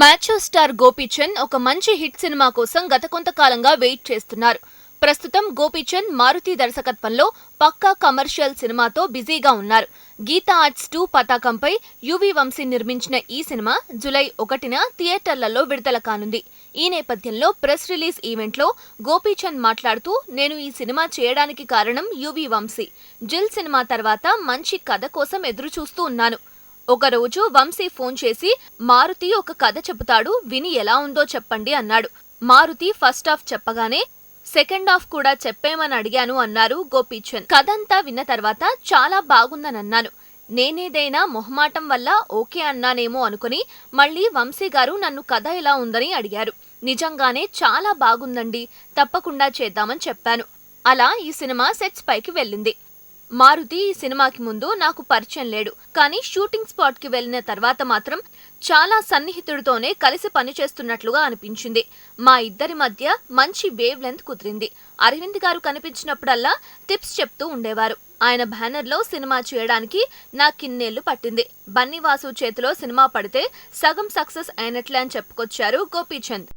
మ్యాచో star Gopichand ఒక మంచి hit cinema కోసం గత కొంతకాలంగా వెయిట్ చేస్తున్నారు. ప్రస్తుతం గోపీచంద్ మారుతి దర్శకత్వంలో పక్కా కమర్షియల్ సినిమాతో బిజీగా ఉన్నారు. గీతా ఆర్ట్స్ టూ పతాకంపై యువి వంశీ నిర్మించిన ఈ సినిమా జులై ఒకటిన థియేటర్లలో విడుదల కానుంది. ఈ నేపథ్యంలో ప్రెస్ రిలీజ్ ఈవెంట్లో గోపీచంద్ మాట్లాడుతూ నేను ఈ సినిమా చేయడానికి కారణం యువి వంశీ. జిల్ సినిమా తర్వాత మంచి కథ కోసం ఎదురుచూస్తూ ఉన్నాను. ఒకరోజు వంశీ ఫోన్ చేసి మారుతి ఒక కథ చెబుతాడు విని ఎలా ఉందో చెప్పండి అన్నాడు. మారుతి ఫస్ట్ హాఫ్ చెప్పగానే సెకండ్ హాఫ్ కూడా చెప్పేమని అడిగాను అన్నారు గోపీచంద్. కథంతా విన్న తర్వాత చాలా బాగుందని అన్నాను. నేనేదైనా మొహమాటం వల్ల ఓకే అన్నానేమో అనుకుని మళ్ళీ వంశీ గారు నన్ను కథ ఎలా ఉందని అడిగారు. నిజంగానే చాలా బాగుందండి తప్పకుండా చేద్దామని చెప్పాను. అలా ఈ సినిమా సెట్స్ పైకి వెళ్ళింది. మారుతి ఈ సినిమాకి ముందు నాకు పరిచయం లేడు. కానీ షూటింగ్ స్పాట్కి వెళ్ళిన తర్వాత మాత్రం చాలా సన్నిహితుడితోనే కలిసి పనిచేస్తున్నట్లుగా అనిపించింది. మా ఇద్దరి మధ్య మంచి వేవ్ లెంత్ కుదిరింది. అరవింద్ గారు కనిపించినప్పుడల్లా టిప్స్ చెప్తూ ఉండేవారు. ఆయన బ్యానర్లో సినిమా చేయడానికి నా కిన్నేళ్ళు పట్టింది. బన్నీవాసు చేతిలో సినిమా పడితే సగం సక్సెస్ అయినట్లే అని చెప్పుకొచ్చారు గోపీచంద్.